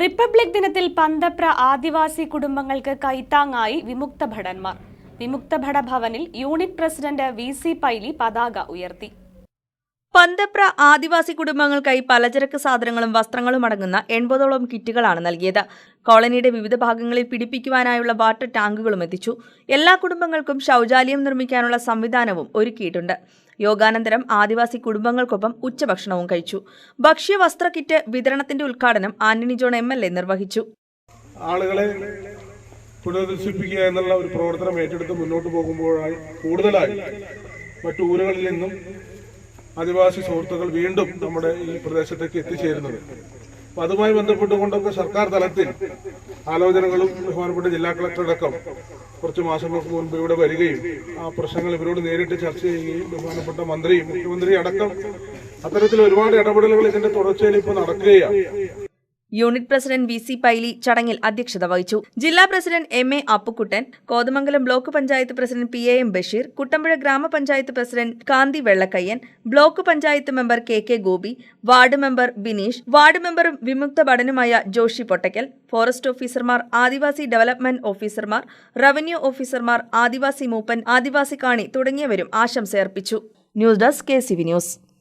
Republic ദിനത്തിൽ പന്തപ്ര ആദിവാസി കുടുംബങ്ങൾക്ക് കൈത്താങ്ങായി വിമുക്ത ഭടന്മാർ വിമുക്ത ഭട ഭവനിൽ unit president V C Paily പതാക ഉയർത്തി. പന്തപ്ര ആദിവാസി കുടുംബങ്ങൾക്കായി പലചരക്ക് സാധനങ്ങളും വസ്ത്രങ്ങളും അടങ്ങുന്ന എൺപതോളം കിറ്റുകളാണ് നൽകിയത്. കോളനിയുടെ വിവിധ ഭാഗങ്ങളിൽ പിടിപ്പിക്കുവാനായുള്ള വാട്ടർ ടാങ്കുകളും എത്തിച്ചു. എല്ലാ കുടുംബങ്ങൾക്കും ശൗചാലയം നിർമ്മിക്കാനുള്ള സംവിധാനവും ഒരുക്കിയിട്ടുണ്ട്. യോഗാനന്തരം ആദിവാസി കുടുംബങ്ങൾക്കൊപ്പം ഉച്ചഭക്ഷണവും കഴിച്ചു. ഭക്ഷ്യ വസ്ത്ര കിറ്റ് വിതരണത്തിന്റെ ഉദ്ഘാടനം Antony John M L A നിർവഹിച്ചു. ആളുകളെ പുനരധിവസിപ്പിക്കുക എന്നുള്ള ഒരു പ്രവർത്തനം ഏറ്റെടുത്ത് മുന്നോട്ട് പോകുമ്പോഴായി കൂടുതലായി മറ്റു ഊരുകളിൽ നിന്നും ആദിവാസി സുഹൃത്തുക്കൾ വീണ്ടും നമ്മുടെ ഈ പ്രദേശത്തേക്ക് എത്തിച്ചേരുന്നത്. അപ്പൊ അതുമായി ബന്ധപ്പെട്ടുകൊണ്ടൊക്കെ സർക്കാർ തലത്തിൽ ആലോചനകളും ബഹുമാനപ്പെട്ട ജില്ലാ കളക്ടറടക്കം കുറച്ച് മാസങ്ങൾക്ക് മുൻപ് ഇവിടെ വരികയും ആ പ്രശ്നങ്ങൾ ഇവരോട് നേരിട്ട് ചർച്ച ചെയ്യുകയും ബഹുമാനപ്പെട്ട മന്ത്രിയും മുഖ്യമന്ത്രി അടക്കം അത്തരത്തിൽ ഒരുപാട് ഇടപെടലുകൾ ഇതിന്റെ തുടർച്ചയിൽ ഇപ്പോൾ നടക്കുകയാണ്. Unit president V C Paily ചടങ്ങിൽ അധ്യക്ഷത വഹിച്ചു. ജില്ലാ president M A Appukuttan Kothamangalam block panchayat president P A M Basheer Kuttampuzha ഗ്രാമപഞ്ചായത്ത് president Kanthi Vellakkayyan block panchayat member K K Gopi ward member Bineesh ward മെമ്പറും വിമുക്ത ഭടനുമായ Joshi Pottakkal forest ഓഫീസർമാർ ആദിവാസി development ഓഫീസർമാർ revenue ഓഫീസർമാർ ആദിവാസി മൂപ്പൻ ആദിവാസി കാണി തുടങ്ങിയവരും ആശംസയർപ്പിച്ചു. News desk K C V news.